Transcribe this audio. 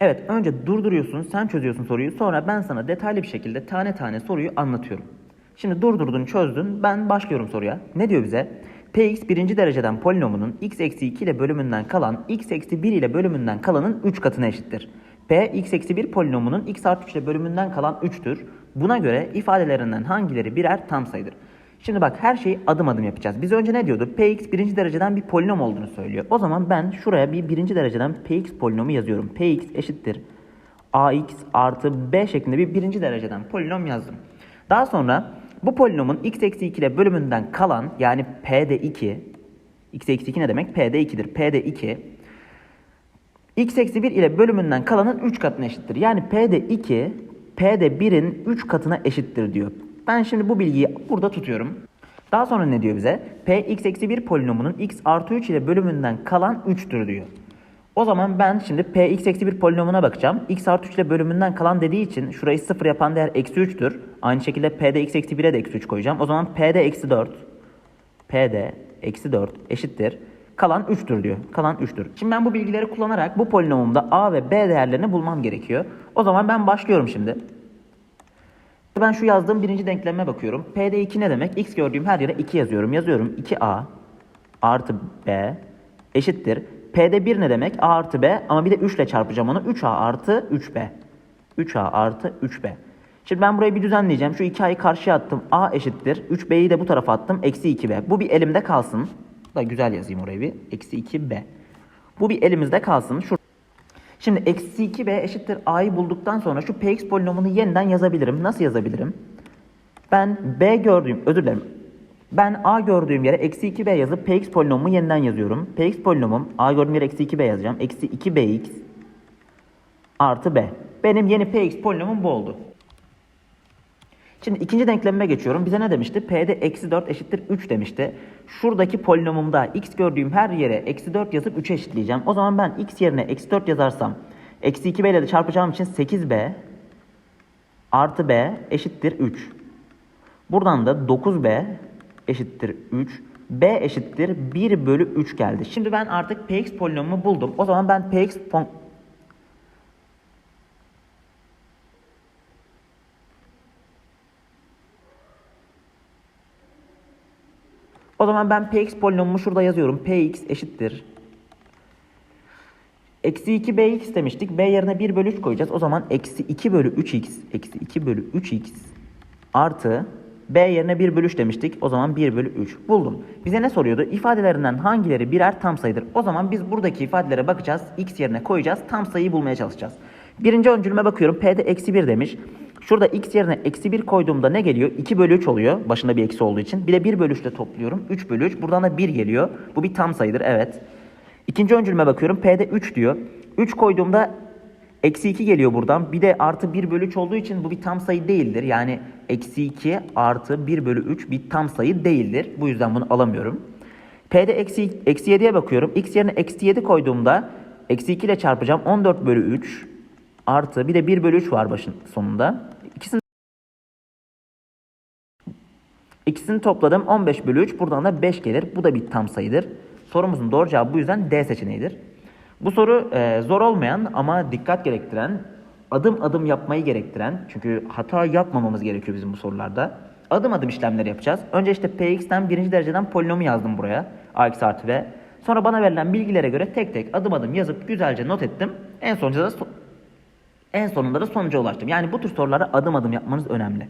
Evet, önce durduruyorsun, sen çözüyorsun soruyu. Sonra ben sana detaylı bir şekilde tane tane soruyu anlatıyorum. Şimdi durdurdun, çözdün. Ben başlıyorum soruya. Ne diyor bize? Px birinci dereceden polinomunun x eksi 2 ile bölümünden kalan x eksi 1 ile bölümünden kalanın 3 katına eşittir. P x eksi 1 polinomunun x artı 3 ile bölümünden kalan 3'tür. Buna göre ifadelerinden hangileri birer tam sayıdır? Şimdi bak her şeyi adım adım yapacağız. Biz önce ne diyordu? Px birinci dereceden bir polinom olduğunu söylüyor. O zaman ben şuraya bir birinci dereceden px polinomu yazıyorum. px eşittir ax artı b şeklinde bir birinci dereceden polinom yazdım. Daha sonra bu polinomun x eksi 2 ile bölümünden kalan yani p'de 2 x eksi 2 ne demek? p'de 2'dir. p'de 2 x eksi 1 ile bölümünden kalanın 3 katına eşittir. Yani p'de 2 p'de 1'in 3 katına eşittir diyor. Ben şimdi bu bilgiyi burada tutuyorum. Daha sonra ne diyor bize? p x eksi 1 polinomunun x artı 3 ile bölümünden kalan 3'tür diyor. O zaman ben şimdi p x eksi 1 polinomuna bakacağım. x artı 3 ile bölümünden kalan dediği için şurayı 0 yapan değer eksi 3'tür. Aynı şekilde p'de x eksi 1'e de eksi 3 koyacağım. O zaman p'de eksi 4 P'de eksi 4 eşittir. Kalan 3'tür diyor. Kalan 3'tür. Şimdi ben bu bilgileri kullanarak bu polinomumda A ve B değerlerini bulmam gerekiyor. O zaman ben başlıyorum şimdi. Ben şu yazdığım birinci denkleme bakıyorum. P'de 2 ne demek? X gördüğüm her yere 2 yazıyorum. Yazıyorum 2A artı B eşittir. P'de 1 ne demek? A artı B ama bir de 3 ile çarpacağım onu. 3A artı 3B. 3A artı 3B. Şimdi ben burayı bir düzenleyeceğim. Şu 2A'yı karşıya attım. A eşittir. 3B'yi de bu tarafa attım. Eksi 2B. Bu bir elimde kalsın. Da güzel yazayım orayı bir. Eksi 2B. Bu bir elimizde kalsın. Şu Şimdi eksi 2b eşittir a'yı bulduktan sonra şu px polinomunu yeniden yazabilirim. Nasıl yazabilirim? Ben b gördüğüm, özür dilerim. Ben a gördüğüm yere eksi 2b yazıp px polinomumu yeniden yazıyorum. px polinomum a gördüğüm yere eksi 2b yazacağım. Eksi 2bx artı b. Benim yeni px polinomum bu oldu. Şimdi ikinci denklemime geçiyorum. Bize ne demişti? P'de eksi 4 eşittir 3 demişti. Şuradaki polinomumda x gördüğüm her yere eksi 4 yazıp 3'e eşitleyeceğim. O zaman ben x yerine eksi 4 yazarsam eksi 2b ile de çarpacağım için 8b artı b eşittir 3. Buradan da 9b eşittir 3. b eşittir 1 bölü 3 geldi. Şimdi ben artık px polinomumu buldum. O zaman ben px O zaman ben px polinomumu şurada yazıyorum. px eşittir. Eksi 2 bx demiştik. b yerine 1 bölü 3 koyacağız. O zaman eksi 2 bölü 3x. Eksi 2 bölü 3x artı b yerine 1 bölü 3 demiştik. O zaman 1 bölü 3. Buldum. Bize ne soruyordu? İfadelerinden hangileri birer tam sayıdır? O zaman biz buradaki ifadelere bakacağız. x yerine koyacağız. Tam sayıyı bulmaya çalışacağız. Birinci öncülüme bakıyorum. P'de eksi 1 demiş. Şurada x yerine eksi 1 koyduğumda ne geliyor? 2 bölü 3 oluyor. Başında bir eksi olduğu için. Bir de 1 bölü 3 ile topluyorum. 3 bölü 3. Buradan da 1 geliyor. Bu bir tam sayıdır. Evet. İkinci öncülüme bakıyorum. P'de 3 diyor. 3 koyduğumda eksi 2 geliyor buradan. Bir de artı 1 bölü 3 olduğu için bu bir tam sayı değildir. Yani eksi 2 artı 1 bölü 3 bir tam sayı değildir. Bu yüzden bunu alamıyorum. P'de eksi, eksi 7'ye bakıyorum. X yerine eksi 7 koyduğumda eksi 2 ile çarpacağım. 14 bölü 3 artı bir de 1 bölü 3 var başın sonunda. İkisini topladım 15 bölü 3 buradan da 5 gelir. Bu da bir tam sayıdır. Sorumuzun doğru cevabı bu yüzden D seçeneğidir. Bu soru e, zor olmayan ama dikkat gerektiren, adım adım yapmayı gerektiren çünkü hata yapmamamız gerekiyor bizim bu sorularda. Adım adım işlemler yapacağız. Önce işte px'ten birinci dereceden polinomu yazdım buraya. ax artı b. Sonra bana verilen bilgilere göre tek tek adım adım yazıp güzelce not ettim. En sonunda da en sonunda da sonuca ulaştım. Yani bu tür sorulara adım adım yapmanız önemli.